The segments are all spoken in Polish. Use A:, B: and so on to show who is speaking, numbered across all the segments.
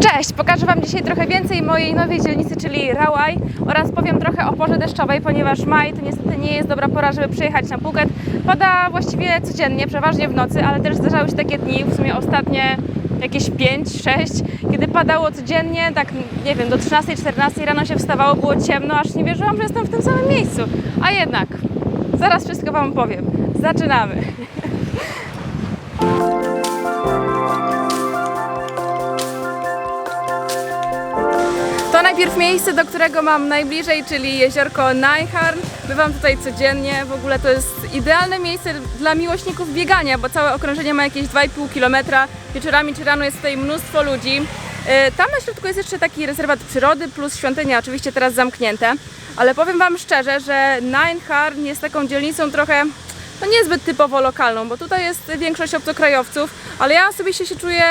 A: Cześć! Pokażę Wam dzisiaj trochę więcej mojej nowej dzielnicy, czyli Rawaj oraz powiem trochę o porze deszczowej, ponieważ maj to niestety nie jest dobra pora, żeby przyjechać na Phuket. Pada właściwie codziennie, przeważnie w nocy, ale też zdarzały się takie dni, w sumie ostatnie jakieś 5-6, kiedy padało codziennie, tak nie wiem, do 13-14 rano się wstawało, było ciemno, aż nie wierzyłam, że jestem w tym samym miejscu. A jednak, zaraz wszystko Wam powiem. Zaczynamy! najpierw miejsce, do którego mam najbliżej, czyli jeziorko Najharn. Bywam tutaj codziennie. W ogóle to jest idealne miejsce dla miłośników biegania, bo całe okrążenie ma jakieś 2,5 km. Wieczorami czy rano jest tutaj mnóstwo ludzi. E, Tam na środku jest jeszcze taki rezerwat przyrody plus świątynia, oczywiście teraz zamknięte. Ale powiem Wam szczerze, że Najharn jest taką dzielnicą trochę no niezbyt typowo lokalną, bo tutaj jest większość obcokrajowców, ale ja sobie się, się czuję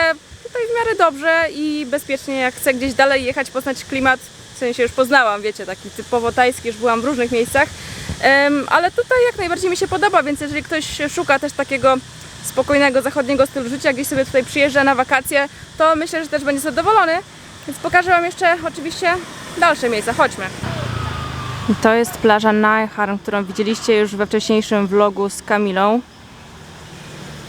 A: tutaj w miarę dobrze i bezpiecznie, jak chcę gdzieś dalej jechać, poznać klimat, w sensie już poznałam, wiecie, taki typowo tajski, już byłam w różnych miejscach, Em, ale tutaj jak najbardziej mi się podoba, więc jeżeli ktoś szuka też takiego spokojnego zachodniego stylu życia, gdzieś sobie tutaj przyjeżdża na wakacje, to myślę, że też będzie zadowolony, więc pokażę Wam jeszcze oczywiście dalsze miejsca, chodźmy. To jest plaża Najharn, którą widzieliście już we wcześniejszym vlogu z Kamilą.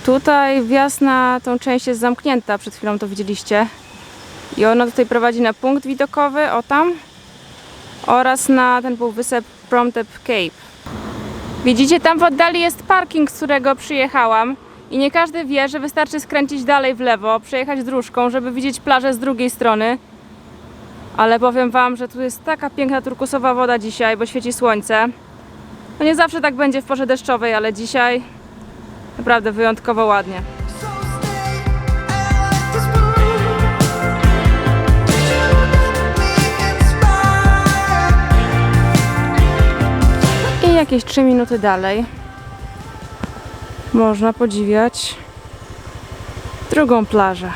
A: Tutaj wjazd na tą część jest zamknięta, przed chwilą to widzieliście. I ona tutaj prowadzi na punkt widokowy, o tam, oraz na ten półwysep Promtep Cape. Widzicie, tam w oddali jest parking, z którego przyjechałam. I nie każdy wie, że wystarczy skręcić dalej w lewo, przejechać dróżką, żeby widzieć plażę z drugiej strony. Ale powiem Wam, że tu jest taka piękna turkusowa woda dzisiaj, bo świeci słońce. No nie zawsze tak będzie w porze deszczowej, ale dzisiaj naprawdę wyjątkowo ładnie. I jakieś 3 minuty dalej można podziwiać drugą plażę.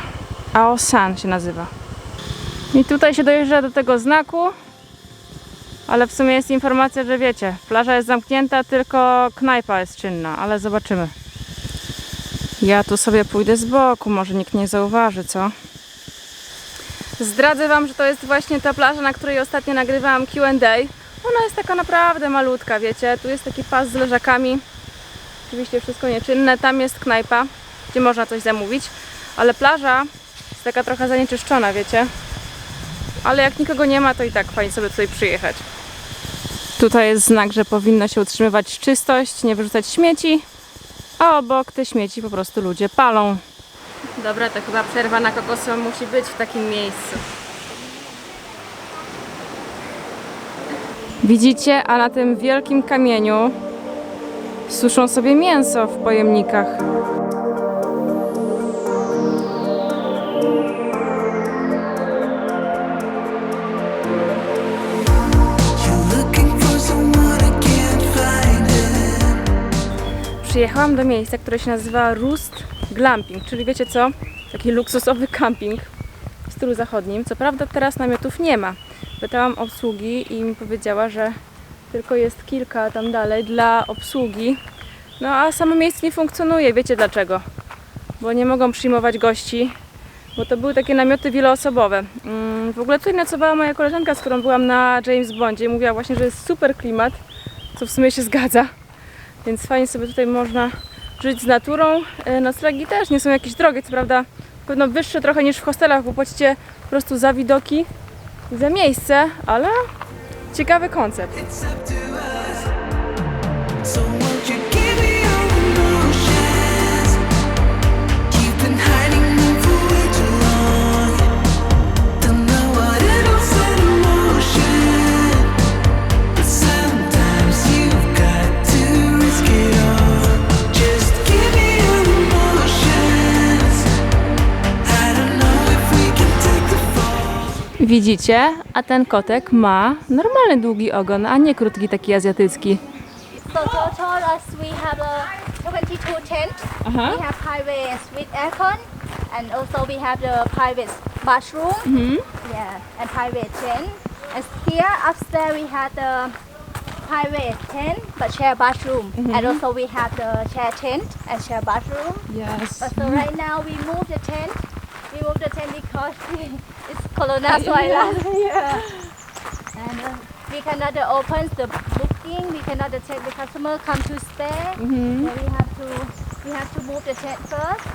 A: Aosan się nazywa. I tutaj się dojeżdża do tego znaku, ale w sumie jest informacja, że wiecie, plaża jest zamknięta, tylko knajpa jest czynna, ale zobaczymy. Ja tu sobie pójdę z boku, może nikt nie zauważy, co? Zdradzę Wam, że to jest właśnie ta plaża, na której ostatnio nagrywałam Q&A. Ona jest taka naprawdę malutka, wiecie. Tu jest taki pas z leżakami. Oczywiście wszystko nieczynne. Tam jest knajpa, gdzie można coś zamówić. Ale plaża jest taka trochę zanieczyszczona, wiecie. Ale jak nikogo nie ma, to i tak fajnie sobie tutaj przyjechać. Tutaj jest znak, że powinno się utrzymywać czystość, nie wyrzucać śmieci. A obok te śmieci po prostu ludzie palą. Dobra, to chyba przerwa na kokosa musi być w takim miejscu. Widzicie, a na tym wielkim kamieniu suszą sobie mięso w pojemnikach. Przyjechałam do miejsca, które się nazywa Roost Glamping, czyli wiecie co? Taki luksusowy camping w stylu zachodnim. Co prawda teraz namiotów nie ma. Pytałam obsługi i mi powiedziała, że tylko jest kilka tam dalej dla obsługi. No a samo miejsce nie funkcjonuje. Wiecie dlaczego? Bo nie mogą przyjmować gości, bo to były takie namioty wieloosobowe. Mm, W ogóle tutaj nocowała moja koleżanka, z którą byłam na James Bondzie i mówiła właśnie, że jest super klimat, co w sumie się zgadza. Więc fajnie sobie tutaj można żyć z naturą. E, Noclegi też nie są jakieś drogie, co prawda pewno wyższe trochę niż w hostelach, bo płacicie po prostu za widoki za miejsce, ale ciekawy koncept. Widzicie? A ten kotek ma normalny długi ogon, a nie krótki taki azjatycki.
B: So total us we have a 22 tents.
A: Aha.
B: We have private with aircon, and also we have the private bathroom. Yeah, and private tent. And here upstairs we have the private tent but share bathroom, and also we have the share tent and share bathroom.
A: Yes.
B: But so right now we move the tent. We move the tent because coronavirus. yeah. And uh, we cannot uh, open the booking. We cannot uh, take the customer come to stay.
A: Mhm.
B: So we have to we have to move the tent first.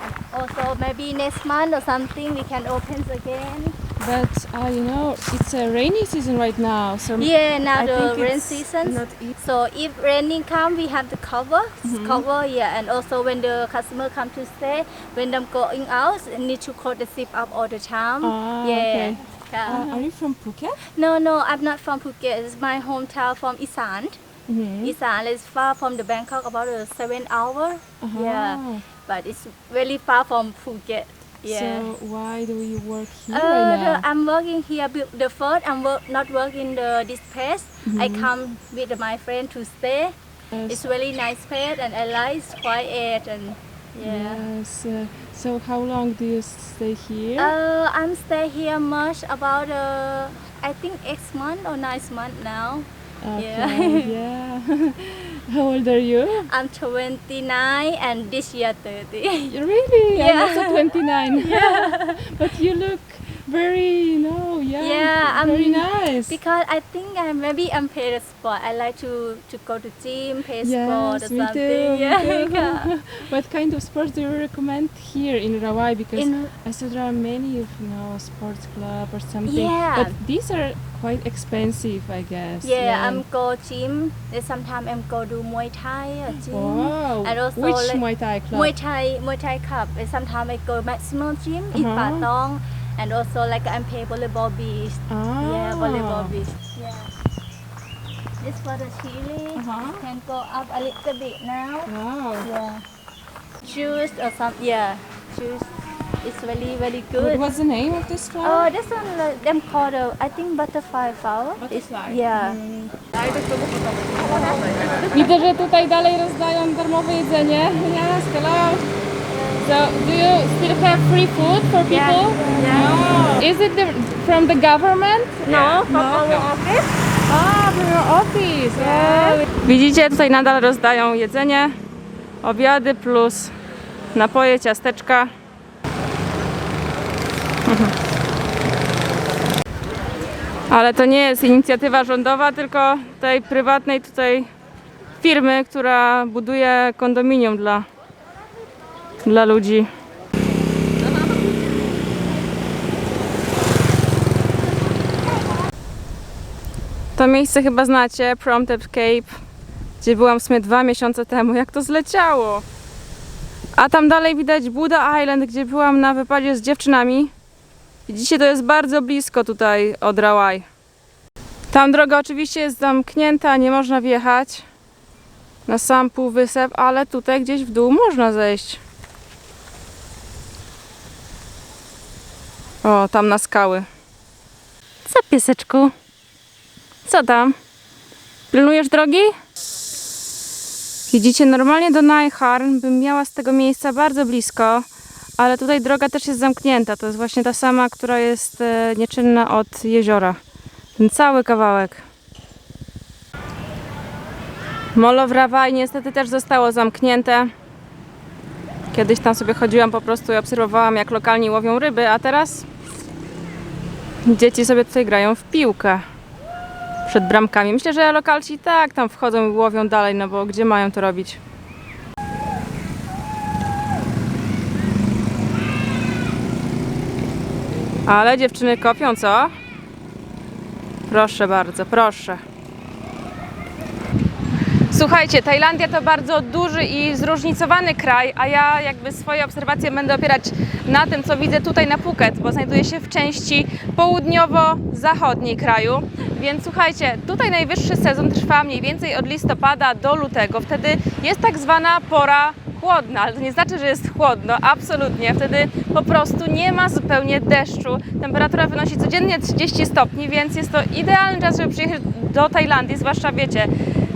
B: And also maybe next month or something we can open again.
A: But uh, you know, it's a rainy season right now, so
B: Yeah, now
A: I
B: the rain season. So if raining come, we have to cover,
A: Mm-hmm.
B: cover, yeah. And also when the customer come to stay, when them going out, need to close the zip up all the time.
A: Ah,
B: yeah.
A: okay. Uh, are you from Phuket?
B: no, no, I'm not from Phuket. It's my hometown from Isan.
A: Mhm.
B: Isan is far from the Bangkok, about a seven hour.
A: Uh-huh.
B: Yeah, but it's really far from Phuket. Yeah.
A: So why do you work here
B: Uh,
A: right
B: the. I'm working here. The first, I'm work, not working the this place. I
A: Mm-hmm.
B: come with my friend to stay.
A: Yes.
B: It's really nice place, and I like quiet and yeah.
A: Yes. Uh, so how long do you stay here?
B: Uh, I'm stay here much about uh, I think X month or nine month now.
A: Okay. Yeah. how old are you?
B: I'm 29 and this year 30.
A: Really?
B: Yeah.
A: I'm also 29. Yeah. but you look very, young.
B: Yeah, I'm-
A: very nice.
B: because I think I maybe I'm paid a sport. I like to, to go to gym, play sport or
A: me
B: something.
A: too.
B: yeah. yeah.
A: what kind of sports do you recommend here in Rawai? Because
B: In-
A: I saw there are many, of, you know, sports club or something.
B: Yeah.
A: But these are quite expensive, I guess.
B: Yeah, I'm go gym. Sometimes I'm go do Muay Thai or gym.
A: Wow.
B: And also
A: Which
B: like-
A: Muay Thai club?
B: Muay Thai, Muay Thai club. And sometimes I go maximum gym in
A: Uh-huh.
B: Patong. And also like I'm play volleyball beach.
A: Ah.
B: Yeah, volleyball beach. Yeah. This for the chili.
A: Uh-huh.
B: Can go up a little bit now.
A: Wow.
B: Yeah. Juice or some yeah. Juice. It's really very
A: What
B: good.
A: What's the name of this
B: Oh,
A: flower?
B: this one like, them called uh, I think butterfly flower. It's-
A: Butterfly.
B: yeah.
A: Widzę, że tutaj dalej rozdają darmowe jedzenie. Yes, hello. So, do you still have free food for people?
B: Yeah.
A: Is it the, from the government?
B: No, from our office.
A: Ah, from your office. Oh. Widzicie, tutaj nadal rozdają jedzenie, obiady plus napoje, ciasteczka. Ale to nie jest inicjatywa rządowa, tylko tej prywatnej tutaj firmy, która buduje kondominium dla, dla ludzi. To miejsce chyba znacie, Prompted Cape, gdzie byłam w sumie dwa miesiące temu. Jak to zleciało! A tam dalej widać Buddha Island, gdzie byłam na wypadzie z dziewczynami. Widzicie, to jest bardzo blisko tutaj od Rawai. Tam droga oczywiście jest zamknięta, nie można wjechać na sam półwysep, ale tutaj gdzieś w dół można zejść. O, tam na skały. Co pieseczku? Co tam? Pilnujesz drogi? Widzicie, normalnie do Najharn bym miała z tego miejsca bardzo blisko, ale tutaj droga też jest zamknięta. To jest właśnie ta sama, która jest e, nieczynna od jeziora. Ten cały kawałek. Molo w Rawaj niestety też zostało zamknięte. Kiedyś tam sobie chodziłam po prostu i obserwowałam, jak lokalni łowią ryby, a teraz dzieci sobie tutaj grają w piłkę przed bramkami. Myślę, że lokalci tak tam wchodzą i łowią dalej, no bo gdzie mają to robić? Ale dziewczyny kopią, co? Proszę bardzo, proszę. Słuchajcie, Tajlandia to bardzo duży i zróżnicowany kraj, a ja jakby swoje obserwacje będę opierać na tym, co widzę tutaj na Phuket, bo znajduję się w części południowo-zachodniej kraju. Więc słuchajcie, tutaj najwyższy sezon trwa mniej więcej od listopada do lutego. Wtedy jest tak zwana pora chłodna, ale to nie znaczy, że jest chłodno, absolutnie. Wtedy po prostu nie ma zupełnie deszczu. Temperatura wynosi codziennie 30 stopni, więc jest to idealny czas, żeby przyjechać do Tajlandii, zwłaszcza wiecie,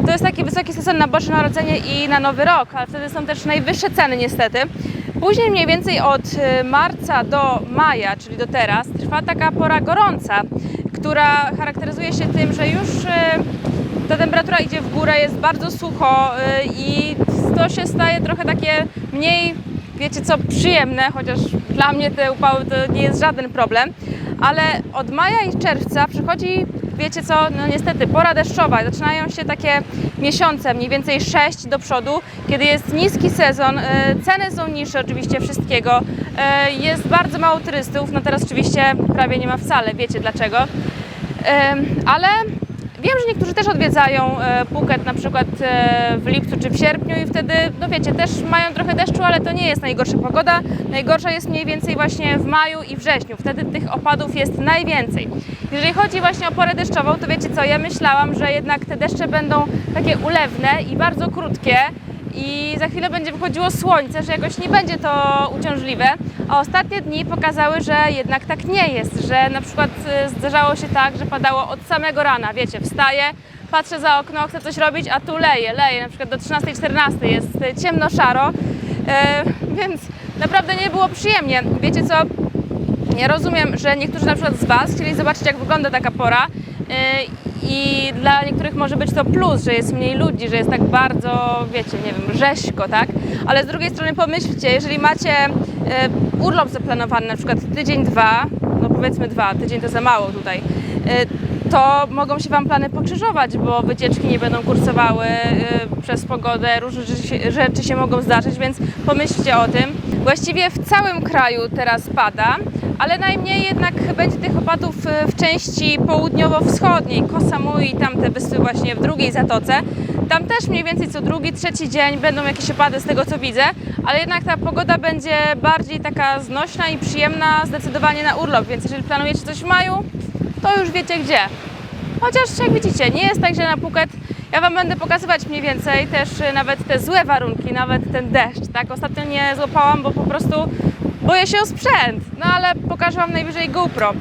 A: to jest taki wysoki sezon na Boże Narodzenie i na Nowy Rok, ale wtedy są też najwyższe ceny niestety. Później mniej więcej od e, marca do maja, czyli do teraz, trwa taka pora gorąca, która charakteryzuje się tym, że już e, ta temperatura idzie w górę, jest bardzo sucho e, i to się staje trochę takie mniej wiecie co, przyjemne, chociaż dla mnie te upały to nie jest żaden problem, ale od maja i czerwca przychodzi, wiecie co, no niestety pora deszczowa, zaczynają się takie miesiące, mniej więcej 6 do przodu, kiedy jest niski sezon, e, ceny są niższe oczywiście wszystkiego, e, jest bardzo mało turystów, no teraz oczywiście prawie nie ma wcale, wiecie dlaczego, Em, ale wiem, że niektórzy też odwiedzają e, Phuket na przykład e, w lipcu czy w sierpniu i wtedy, no wiecie, też mają trochę deszczu, ale to nie jest najgorsza pogoda. Najgorsza jest mniej więcej właśnie w maju i wrześniu. Wtedy tych opadów jest najwięcej. Jeżeli chodzi właśnie o porę deszczową, to wiecie co, ja myślałam, że jednak te deszcze będą takie ulewne i bardzo krótkie i za chwilę będzie wychodziło słońce, że jakoś nie będzie to uciążliwe. A ostatnie dni pokazały, że jednak tak nie jest, że na przykład y, zdarzało się tak, że padało od samego rana, wiecie, wstaję, patrzę za okno, chcę coś robić, a tu leje, leje, na przykład do 13-14 jest y, ciemno-szaro, e, więc naprawdę nie było przyjemnie. Wiecie co, ja rozumiem, że niektórzy na przykład z Was chcieli zobaczyć, jak wygląda taka pora. I dla niektórych może być to plus, że jest mniej ludzi, że jest tak bardzo, wiecie, nie wiem, rzeźko, tak? Ale z drugiej strony pomyślcie, jeżeli macie yy, urlop zaplanowany, na przykład tydzień, dwa, no powiedzmy dwa, tydzień to za mało tutaj, yy, to mogą się Wam plany pokrzyżować, bo wycieczki nie będą kursowały yy, przez pogodę, różne rzeczy się mogą zdarzyć, więc pomyślcie o tym. Właściwie w całym kraju teraz pada, ale najmniej jednak będzie tych opadów y, w części południowo-wschodniej, Koh Samui i tamte wyspy właśnie w drugiej zatoce. Tam też mniej więcej co drugi, trzeci dzień będą jakieś opady z tego co widzę, ale jednak ta pogoda będzie bardziej taka znośna i przyjemna zdecydowanie na urlop, więc jeżeli planujecie coś w maju, to już wiecie gdzie. Chociaż jak widzicie, nie jest tak, że na Phuket ja Wam będę pokazywać mniej więcej też y, nawet te złe warunki, nawet ten deszcz, tak? Ostatnio nie złapałam, bo po prostu boję się o sprzęt, no ale pokażę Wam najwyżej GoPro,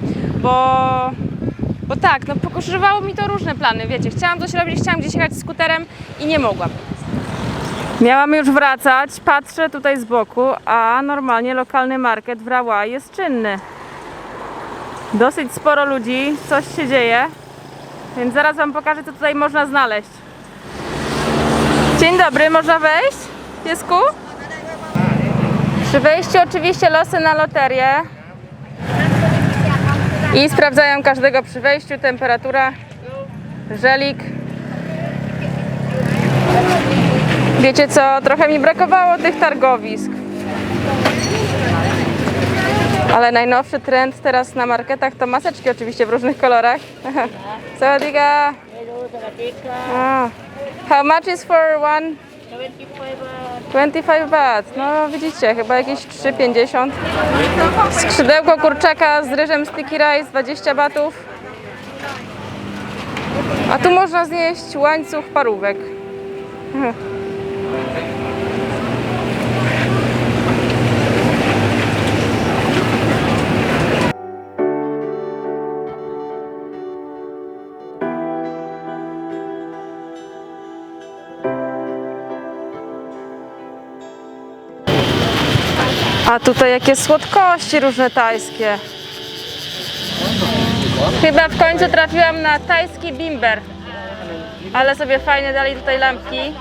A: bo, bo tak, no pokrzyżowało mi to różne plany, wiecie, chciałam coś robić, chciałam gdzieś jechać skuterem i nie mogłam. Miałam już wracać, patrzę tutaj z boku, a normalnie lokalny market w Rawai jest czynny. Dosyć sporo ludzi, coś się dzieje, więc zaraz Wam pokażę, co tutaj można znaleźć. Dzień dobry, można wejść? Piesku? Przy wejściu oczywiście losy na loterię. I sprawdzają każdego przy wejściu, temperatura, żelik. Wiecie co, trochę mi brakowało tych targowisk. Ale najnowszy trend teraz na marketach to maseczki oczywiście w różnych kolorach. Sawadika. Ah. How much is for one? 25 baht. No widzicie, chyba jakieś 3,50. Skrzydełko kurczaka z ryżem sticky rice 20 batów. A tu można zjeść łańcuch parówek. A tutaj jakie słodkości różne tajskie. Chyba w końcu trafiłam na tajski bimber. Ale sobie fajnie dali tutaj lampki.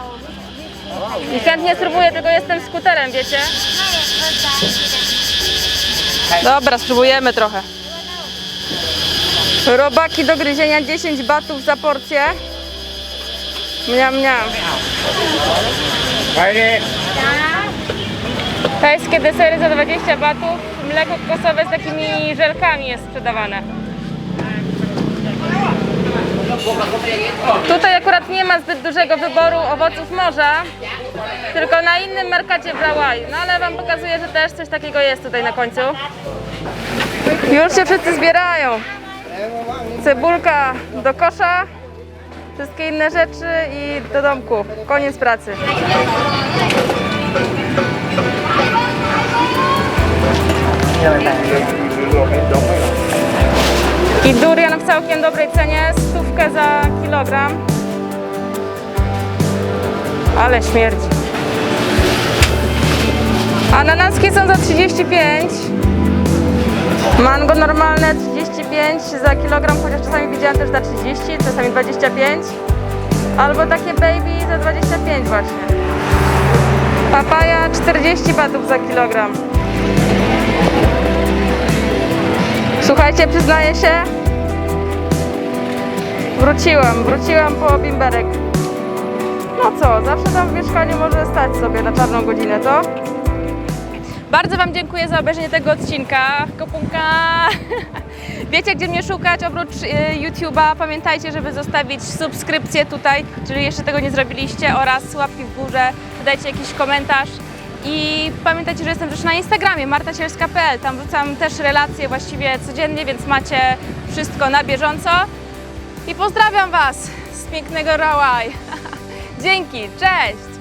A: I chętnie spróbuję, tylko jestem skuterem, wiecie? Dobra, spróbujemy trochę. Robaki do gryzienia 10 batów za porcję. Mniam, mniam. Tajskie desery za 20 batów. Mleko kokosowe z takimi żelkami jest sprzedawane. Tutaj akurat nie ma zbyt dużego wyboru owoców morza, tylko na innym markacie w Rawai. No ale Wam pokazuję, że też coś takiego jest tutaj na końcu. Już się wszyscy zbierają. Cebulka do kosza, wszystkie inne rzeczy i do domku. Koniec pracy. I durian w całkiem dobrej cenie, stówkę za kilogram. Ale śmierdzi. Ananaski są za 35. Mango normalne 35 za kilogram, chociaż czasami widziałam też za 30, czasami 25. Albo takie baby za 25 właśnie. Papaja 40 batów za kilogram. Słuchajcie, przyznaję się, wróciłam, wróciłam po bimberek. No co, zawsze tam w mieszkaniu może stać sobie na czarną godzinę, to? Bardzo Wam dziękuję za obejrzenie tego odcinka. Kopunka! Wiecie, gdzie mnie szukać oprócz y, YouTube'a. Pamiętajcie, żeby zostawić subskrypcję tutaj, jeżeli jeszcze tego nie zrobiliście, oraz łapki w górze. Dodajcie jakiś komentarz. I pamiętajcie, że jestem też na Instagramie martasielska.pl. Tam wrzucam też relacje właściwie codziennie, więc macie wszystko na bieżąco. I pozdrawiam Was z pięknego Rawaj. Dzięki, cześć!